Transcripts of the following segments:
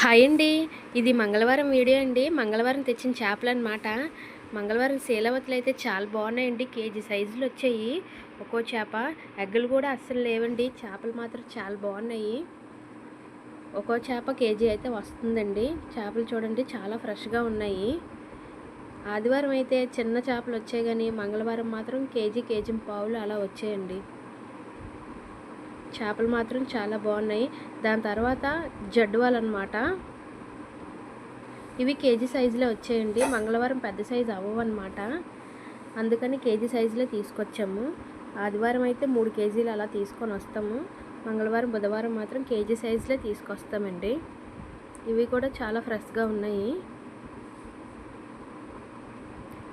Hi అండి. ఇది మంగళవారం వీడియో అండి. మంగళవారం తెచ్చిన చేపలు అనమాట మంగళవారం శీలవతులు అయితే చాలా బాగున్నాయండి. కేజీ సైజులు వచ్చాయి. ఒక్కో చేప. ఎగ్గలు కూడా అస్సలు లేవండి. చేపలు మాత్రం చాలా బాగున్నాయి. ఒక్కో చేప కేజీ అయితే వస్తుందండి. చేపలు చూడండి చాలా ఫ్రెష్గా ఉన్నాయి. ఆదివారం అయితే చిన్న చేపలు వచ్చాయి కానీ మంగళవారం మాత్రం కేజీ కేజీ పావులు అలా వచ్చాయండి. చేపలు మాత్రం చాలా బాగున్నాయి. దాని తర్వాత జడ్వాల్ అనమాట ఇవి కేజీ సైజులో వచ్చాయండి. మంగళవారం పెద్ద సైజు అవ్వవన్నమాట. అందుకని కేజీ సైజులో తీసుకొచ్చాము. ఆదివారం అయితే మూడు కేజీలు అలా తీసుకొని వస్తాము. మంగళవారం బుధవారం మాత్రం కేజీ సైజులో తీసుకొస్తామండి. ఇవి కూడా చాలా ఫ్రెష్గా ఉన్నాయి.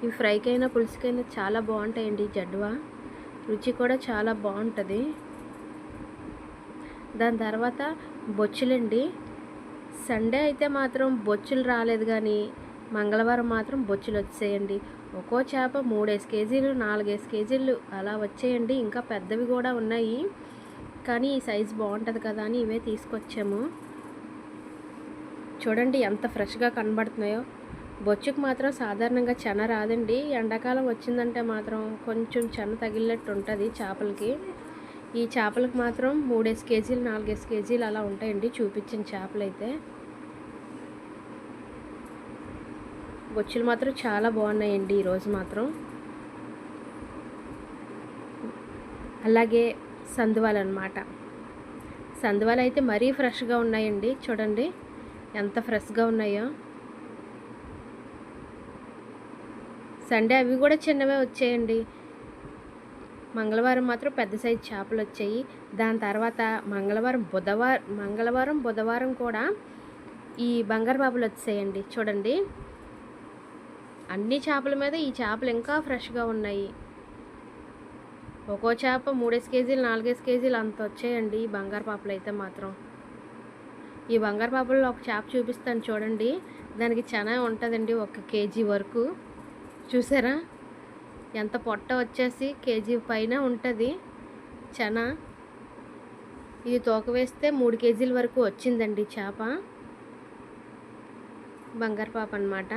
ఇవి ఫ్రైకైనా పులుసుకైనా చాలా బాగుంటాయండి జడ్వా రుచి కూడా చాలా బాగుంటుంది. దాని తర్వాత బొచ్చులండి. సండే అయితే మాత్రం బొచ్చులు రాలేదు కానీ మంగళవారం మాత్రం బొచ్చులు వచ్చేయండి. ఒక్కో చేప మూడేసి కేజీలు నాలుగేసి కేజీలు అలా వచ్చేయండి. ఇంకా పెద్దవి కూడా ఉన్నాయి. కానీ ఈ సైజు బాగుంటుంది కదా అని ఇవే తీసుకొచ్చాము. చూడండి ఎంత ఫ్రెష్గా కనబడుతున్నాయో. బొచ్చుకు మాత్రం సాధారణంగా చెన రాదండి. ఎండాకాలం వచ్చిందంటే మాత్రం కొంచెం చెన తగిలినట్టు ఉంటుంది చేపలకి. ఈ చేపలకు మాత్రం మూడేసి కేజీలు నాలుగేసి కేజీలు అలా ఉంటాయండి. చూపించిన చేపలు అయితే బొచ్చులు మాత్రం చాలా బాగున్నాయండి ఈరోజు మాత్రం. అలాగే సందువాలు అనమాట సందువాలు అయితే మరీ ఫ్రెష్గా ఉన్నాయండి. చూడండి ఎంత ఫ్రెష్గా ఉన్నాయో. సండే అవి కూడా చిన్నవే వచ్చాయండి. మంగళవారం మాత్రం పెద్ద సైజు చేపలు వచ్చాయి దాని తర్వాత మంగళవారం బుధవారం మంగళవారం బుధవారం కూడా ఈ బంగారు బాబులు వచ్చాయండి. చూడండి. అన్ని చేపల మీద ఈ చేపలు ఇంకా ఫ్రెష్గా ఉన్నాయి. ఒక్కో చేప మూడేసి కేజీలు నాలుగేసి కేజీలు అంత వచ్చాయండి ఈ బంగారు పాపలు అయితే మాత్రం. ఈ బంగారు పాపల్లో ఒక చేప చూపిస్తాను చూడండి. దానికి చాలా ఉంటుందండి ఒక కేజీ వరకు. చూసారా? ఎంత పొట్ట వచ్చేసి కేజీ పైన ఉంటుంది. చన. ఇది తోక వేస్తే మూడు కేజీల వరకు వచ్చిందండి చేప. బంగారు పాప అనమాట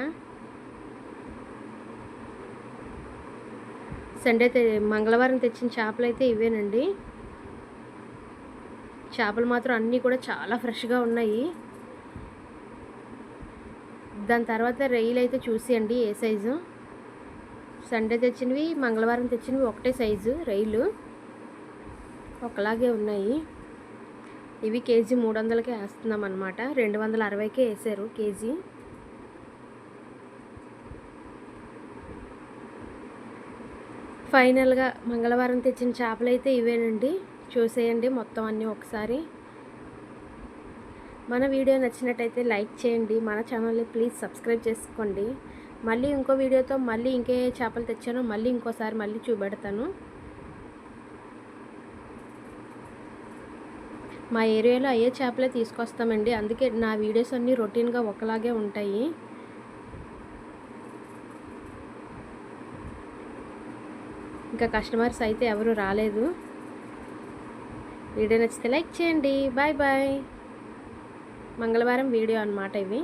సండే మంగళవారం తెచ్చిన చేపలు అయితే ఇవేనండి. చేపలు మాత్రం అన్నీ కూడా చాలా ఫ్రెష్గా ఉన్నాయి. దాని తర్వాత రొయ్యలు అయితే చూసేయండి ఏ సైజు. సండే తెచ్చినవి మంగళవారం తెచ్చినవి ఒకటే సైజు రైలు. ఒకలాగే ఉన్నాయి. ఇవి కేజీ మూడు వందలకే వేస్తున్నాం అనమాట రెండు వందల అరవైకే వేసారు కేజీ. ఫైనల్గా మంగళవారం తెచ్చిన చేపలు అయితే ఇవేనండి. చూసేయండి మొత్తం అన్నీ ఒకసారి. మన వీడియో నచ్చినట్టయితే లైక్ చేయండి. మన ఛానల్ని ప్లీజ్ సబ్స్క్రైబ్ చేసుకోండి. మళ్ళీ ఇంకో వీడియోతో మళ్ళీ ఇంకే చేపలు తెచ్చాను. మళ్ళీ ఇంకోసారి మళ్ళీ చూపెడతాను. మా ఏరియాలో అయ్యే చేపలే తీసుకొస్తామండి. అందుకే నా వీడియోస్ అన్నీ రొటీన్గా ఒకలాగే ఉంటాయి. ఇంకా కస్టమర్స్ అయితే ఎవరు రాలేదు. వీడియో నచ్చితే లైక్ చేయండి. Bye bye. మంగళవారం వీడియో అనమాట ఇవి.